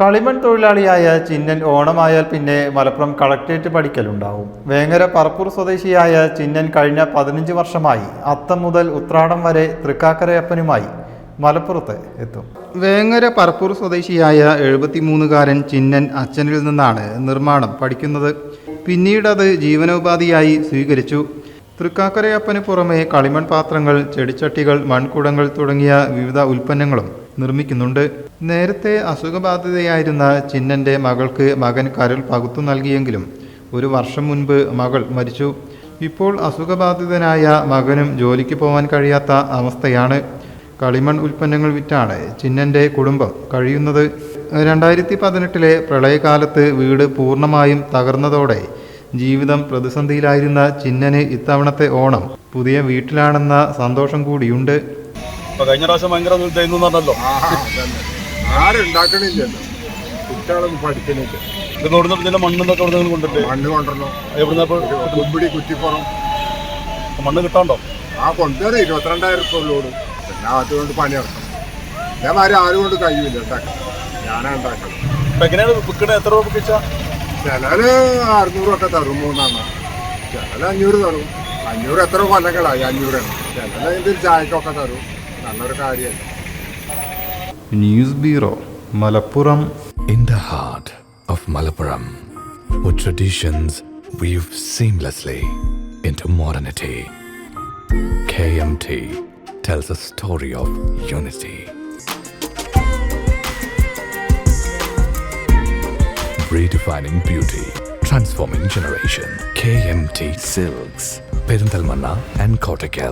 കളിമൺ തൊഴിലാളിയായ ചിന്നൻ ഓണമായാൽ പിന്നെ മലപ്പുറം കളക്ട്രേറ്റ് പഠിക്കലുണ്ടാവും. വേങ്ങര പറപ്പൂർ സ്വദേശിയായ ചിന്നൻ കഴിഞ്ഞ പതിനഞ്ച് വർഷമായി അത്തം മുതൽ ഉത്രാടം വരെ തൃക്കാക്കരയപ്പനുമായി മലപ്പുറത്ത് എത്തും. വേങ്ങര പറപ്പൂർ സ്വദേശിയായ എഴുപത്തിമൂന്നുകാരൻ ചിന്നൻ അച്ഛനിൽ നിന്നാണ് നിർമ്മാണം പഠിക്കുന്നത്. പിന്നീട് അത് ജീവനോപാധിയായി സ്വീകരിച്ചു. തൃക്കാക്കരയപ്പന് പുറമെ കളിമൺ പാത്രങ്ങൾ ചെടിച്ചട്ടികൾ മൺകുടങ്ങൾ തുടങ്ങിയ വിവിധ ഉൽപ്പന്നങ്ങളും നിർമ്മിക്കുന്നുണ്ട്. നേരത്തെ അസുഖബാധിതയായിരുന്ന ചിന്നന്റെ മകൾക്ക് മകൻ കരൾ പകുത്തു നൽകിയെങ്കിലും ഒരു വർഷം മുൻപ് മകൾ മരിച്ചു. ഇപ്പോൾ അസുഖബാധിതനായ മകനും ജോലിക്ക് പോകാൻ കഴിയാത്ത അവസ്ഥയാണ്. കളിമൺ ഉൽപ്പന്നങ്ങൾ വിറ്റാണ് ചിന്നന്റെ കുടുംബം കഴിയുന്നത്. രണ്ടായിരത്തി പതിനെട്ടിലെ പ്രളയകാലത്ത് വീട് പൂർണമായും തകർന്നതോടെ ജീവിതം പ്രതിസന്ധിയിലായിരുന്ന ചിന്നന് ഇത്തവണത്തെ ഓണം പുതിയ വീട്ടിലാണെന്ന സന്തോഷം കൂടിയുണ്ട്. ഇപ്പൊ കഴിഞ്ഞ പ്രാവശ്യം ഭയങ്കര ഇതായിരുന്നു പറഞ്ഞല്ലോ. ആരുണ്ടാക്കണില്ലല്ലോ കുട്ടികളൊന്നും പഠിക്കണില്ല. ഇത് മണ്ണെന്നൊക്കെ ഇവിടെ നിന്ന് കൊണ്ടിട്ട് മണ്ണ് എവിടുന്ന കുമ്പിടി കുറ്റിപ്പുറം. മണ്ണ് കിട്ടാണ്ടോ? ആ കൊണ്ടുവരാം. ഇരുപത്തിരണ്ടായിരം റുപ്യ ഉള്ളൂ. പിന്നെ അതുകൊണ്ട് പണി പണിയിറക്കണം ഞാൻ ആരും ആരും കൊണ്ട് കഴിയില്ല ഉണ്ടാക്കാൻ ഞാനാ ഉണ്ടാക്കണം ഇപ്പൊ എങ്ങനെയാണ് വിൽക്കണേ എത്ര രൂപ വെച്ചാ ചിലര് അറുന്നൂറൊക്കെ തരും മൂന്നാണ് ചിലര് അഞ്ഞൂറ് തരും. അഞ്ഞൂറ് എത്ര കൊല്ലങ്ങളായി അഞ്ഞൂറാണ് ചിലര് ഇതിൽ ചായക്കൊക്കെ തരും. നല്ലൊരു കാര്യമല്ല news bureau Malappuram in the heart of Malappuram With traditions weave seamlessly into modernity, KMT tells a story of unity. Redefining beauty, transforming generation. KMT Silks, Perintalmanna and Kottakkal.